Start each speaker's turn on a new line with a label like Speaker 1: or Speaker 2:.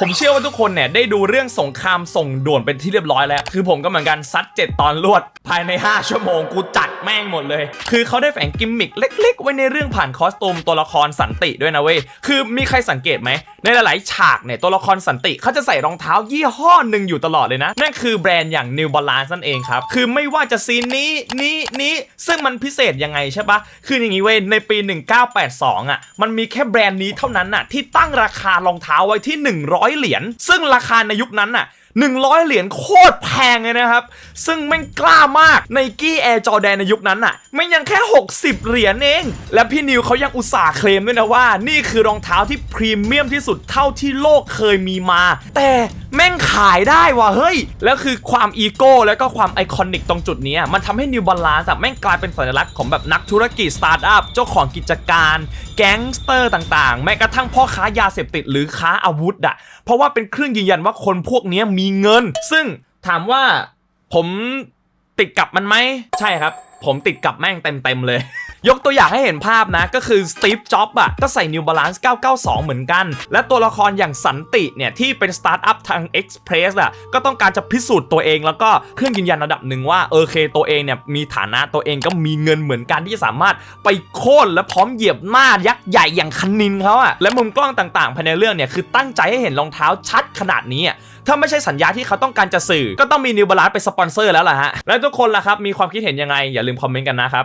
Speaker 1: ผมเชื่อว่าทุกคนเนี่ยได้ดูเรื่องสงครามส่งด่วนเป็นที่เรียบร้อยแล้ว คือผมก็เหมือนกันซัดเจ็ดตอนรวด ภายใน 5 ชั่วโมงกูจัดแม่งหมดเลย คือเขาได้แฝงกิมมิคเล็ก ๆ ไว้ในเรื่องผ่านคอสตูมตัวละครสันติด้วยนะเว้ย คือมีใครสังเกตไหม ในหลายๆฉากเนี่ยตัวละครสันติเขาจะใส่รองเท้ายี่ห้อหนึ่งอยู่ตลอดเลยนะ นั่นคือแบรนด์อย่าง New Balance นั่นเองครับ คือไม่ว่าจะซีนนี้นี้นี้ซึ่งมันพิเศษยังไงใช่ปะคืออย่างนี้เว้ยในปี 1982อะมันมีแค่แบรนด์นี้เท่านั้นน่ะที่ตั้งราคารองเท้าไว้ที่ 100เหรียญซึ่งราคาในยุคนั้นน่ะ100 เหรียญโคตรแพงเลยนะครับ ซึ่งแม่งกล้ามากในกี้แอร์จอแดนในยุคนั้นน่ะแม่งยังแค่ 60 เหรียญเอง และพี่นิวเขายังอุตส่าห์เคลมด้วยนะว่า นี่คือรองเท้าที่พรีเมียมที่สุดเท่าที่โลกเคยมีมา แต่ แม่งขายได้ว่ะเฮ้ย แล้วคือความอีโก้แล้วก็ความไอคอนิกตรงจุดนี้มันทำให้นิวบาลานซ์แม่งกลายเป็นสัญลักษณ์ของแบบนักธุรกิจสตาร์ทอัพเจ้าของกิจการ แก๊งสเตอร์ต่างๆ แม้กระทั่งพ่อค้ายาเสพติดหรือค้าอาวุธอะเพราะว่าเป็นเครื่องยืนยันว่าคนพวกนี้มีเงิน ซึ่งถามว่าผมติดกับมันไหมใช่ครับ ผมติดกับแม่งเต็มๆเลย ยกตัวอย่างให้เห็นภาพนะ ก็คือสตีฟจ็อบส์อะก็ใส่ New Balance 992 เหมือนกัน และตัวละครอย่างสันติเนี่ย ที่เป็นสตาร์ทอัพทาง Express อะก็ต้องการจะพิสูจน์ตัวเอง แล้วก็เครื่องยืนยันระดับหนึ่งว่าเออเคตัวเองเนี่ย มีฐานะตัวเองก็มีเงินเหมือนกันที่จะสามารถไปโค่นและพร้อมเหยียบหน้ายักษ์ใหญ่อย่างคณินเขาอะและมุมกล้องต่างๆภายในเรื่องเนี่ยคือตั้งใจให้เห็นรองเท้าชัดขนาดนี้อะถ้าไม่ใช่สัญญาที่เขาต้องการจะสื่อ ก็ต้องมีนิวบาลานซ์เป็นสปอนเซอร์แล้วล่ะฮะ แล้วทุกคนล่ะครับ มีความคิดเห็นยังไง อย่าลืมคอมเมนต์กันนะครับ